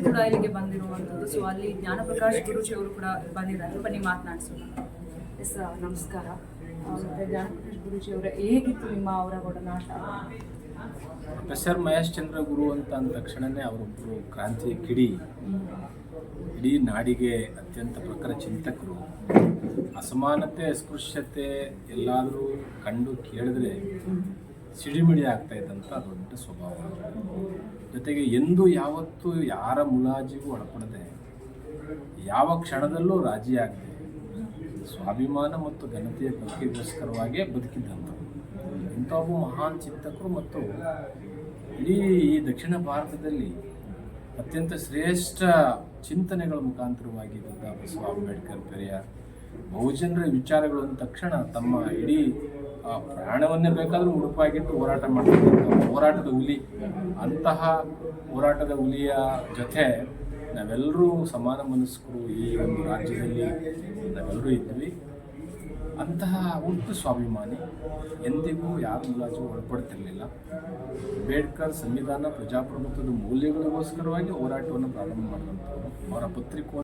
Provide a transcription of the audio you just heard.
ಕೂಡ ಇಲ್ಲಿಗೆ ಬಂದಿರುವಂಥದ್ದು. ಸೊ ಅಲ್ಲಿ ಜ್ಞಾನಪ್ರಕಾಶ್ ಗುರುಜಿ ಅವರು ಕೂಡ ಬಂದಿದ್ದಾರೆ. ಬನ್ನಿ ಮಾತನಾಡಿಸೋಣ. ಎಸ್ ನಮಸ್ಕಾರ. ಮತ್ತೆ ಜ್ಞಾನಪ್ರಕಾಶ್ ಗುರುಜಿ ಅವರ ಹೇಗಿತ್ತು ನಿಮ್ಮ ಅವರ ಒಡನಾಟ? ಪ್ರೊಫೆಸರ್ ಮಹೇಶ್ ಚಂದ್ರ ಗುರು ಅಂತ ಅಂದ ತಕ್ಷಣನೇ ಅವರೊಬ್ಬರು ಕ್ರಾಂತಿ ಕಿಡಿ. ಇಡೀ ನಾಡಿಗೆ ಅತ್ಯಂತ ಪ್ರಖರ ಚಿಂತಕರು. ಅಸಮಾನತೆ ಅಸ್ಪೃಶ್ಯತೆ ಎಲ್ಲಾದರೂ ಕಂಡು ಕೇಳಿದ್ರೆ ಸಿಡಿಮಿಡಿ ಆಗ್ತಾ ಇದ್ದಂಥ ದೊಡ್ಡ ಸ್ವಭಾವ. ಜೊತೆಗೆ ಎಂದು ಯಾವತ್ತೂ ಯಾರ ಮುಲಾಜಿಗೂ ಒಳಪಡದೆ ಯಾವ ಕ್ಷಣದಲ್ಲೂ ರಾಜಿಯಾಗದೆ ಸ್ವಾಭಿಮಾನ ಮತ್ತು ಘನತೆಯ ಬದುಕಿಗೋಸ್ಕರವಾಗಿಯೇ ಬದುಕಿದ್ದಂಥವ್ರು. ಇಂಥ ಒಬ್ಬ ಮಹಾನ್ ಚಿಂತಕರು ಮತ್ತು ಇಡೀ ಈ ದಕ್ಷಿಣ ಭಾರತದಲ್ಲಿ ಅತ್ಯಂತ ಶ್ರೇಷ್ಠ ಚಿಂತನೆಗಳ ಮುಖಾಂತರವಾಗಿ ಬಸವ ಅಂಬೇಡ್ಕರ್, ಪೆರಿಯಾರ್ ಬಹುಜನರ ವಿಚಾರಗಳು ಅಂದ ತಕ್ಷಣ ತಮ್ಮ ಇಡೀ ಆ, ಪ್ರಾಣವನ್ನೇ ಬೇಕಾದರೂ ಉಡುಪಾಗಿಟ್ಟು ಹೋರಾಟ ಮಾಡ್ತಿದ್ದಂಥ ಹೋರಾಟದ ಹುಲಿ ಅಂತಹ ಹೋರಾಟದ ಹುಲಿಯ ಜೊತೆ ನಾವೆಲ್ಲರೂ ಸಮಾನ ಮನಸ್ಕರು ಈ ಒಂದು ರಾಜ್ಯದಲ್ಲಿ ನಾವೆಲ್ಲರೂ ಇದ್ವಿ. ಅಂತಹ ಹುಟ್ಟು ಸ್ವಾಭಿಮಾನಿ ಎಂದಿಗೂ ಯಾರು ಮುಲಾಜು ಒಳಪಡ್ತಿರಲಿಲ್ಲ. ಅಂಬೇಡ್ಕರ್ ಸಂವಿಧಾನ ಪ್ರಜಾಪ್ರಭುತ್ವದ ಮೌಲ್ಯಗಳಿಗೋಸ್ಕರವಾಗಿ ಹೋರಾಟವನ್ನು ಪ್ರಾರಂಭ ಮಾಡಿದಂಥವ್ರು. ಅವರ ಪತ್ರಿಕೋ